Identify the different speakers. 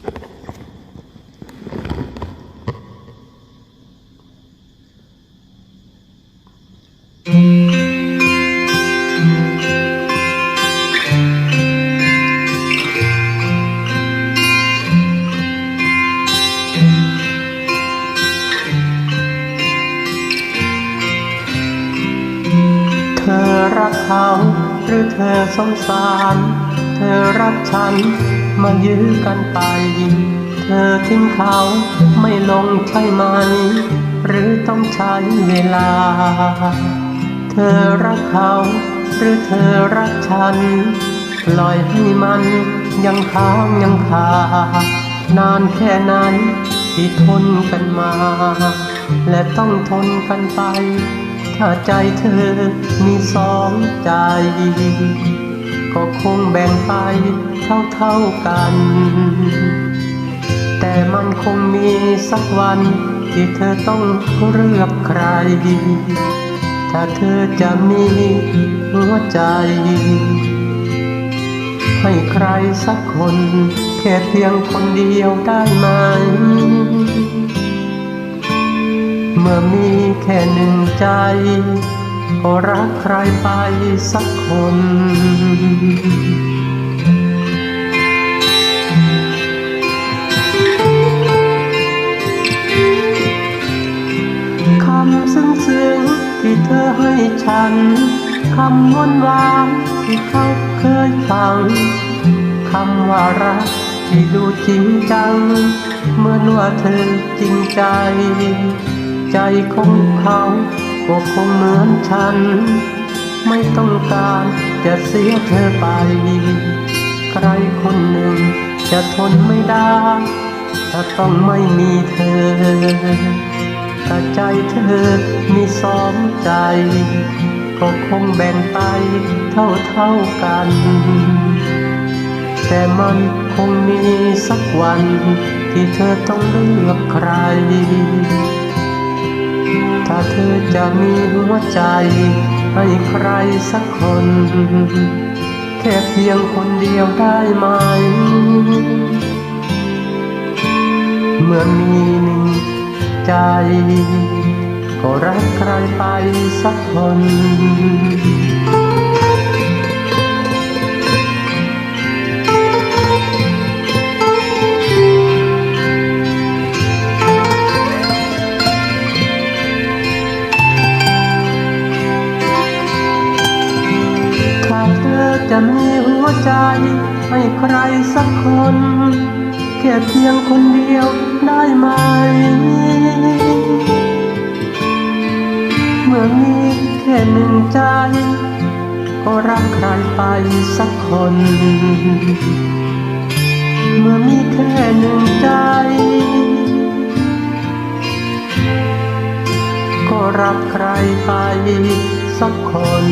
Speaker 1: เธอรักเขาหรือเธอสงสาร กฉัน มายื้อกันไป เธอทิ้งเขาไม่ลงใช่ไหม หรือต้องใช้เวลา เธอรักเขาหรือเธอรักฉัน ปล่อยให้มันยังค้างยังคานานแค่ไหนที่ทนกันมา และต้องทนกันไป ถ้าใจเธอมีสองใจ ก็คงแบ่งไปเท่าเท่าๆกัน แต่มันคงมีสักวันที่เธอต้องเลือกใคร ถ้าเธอจะมีหัวใจ ให้ใครสักคนแค่เพียงคนเดียวได้ไหม เมื่อมีแค่หนึ่งใจ ก็รักใครไปสักคนคำซึ้งซึ้งที่เธอให้ฉัน คำหวานหวานที่เขาเคยฟัง คำว่ารักที่ดูจริงจัง เหมื่อนว่าเธอจริงใจ ใจของเขา ก็คงเหมือนฉัน ไม่ต้องการจะเสียเธอไป ใครคนหนึ่งจะทนไม่ได้ถ้าต้องไม่มีเธอถ้าใจเธอมีสองใจ ก็คงแบ่งไปเท่าเท่ากัน แต่มันคงมีสักวันที่เธอต้องเลือกใคร ถ้าเธอจะมีหัวใจ ให้ใครสักคน แค่เพียงคนเดียวได้ไหม เมื่อมีหนึ่งใจ ก็รักใครไปสักคน จะมีหัวใจให้ใครสักคน แค่เพียงคนเดียวได้ไหม เมื่อมีแค่หนึ่งใจ ก็รักใครไปสักคน เมื่อมีแค่หนึ่งใจ ก็รักใครไป สักคน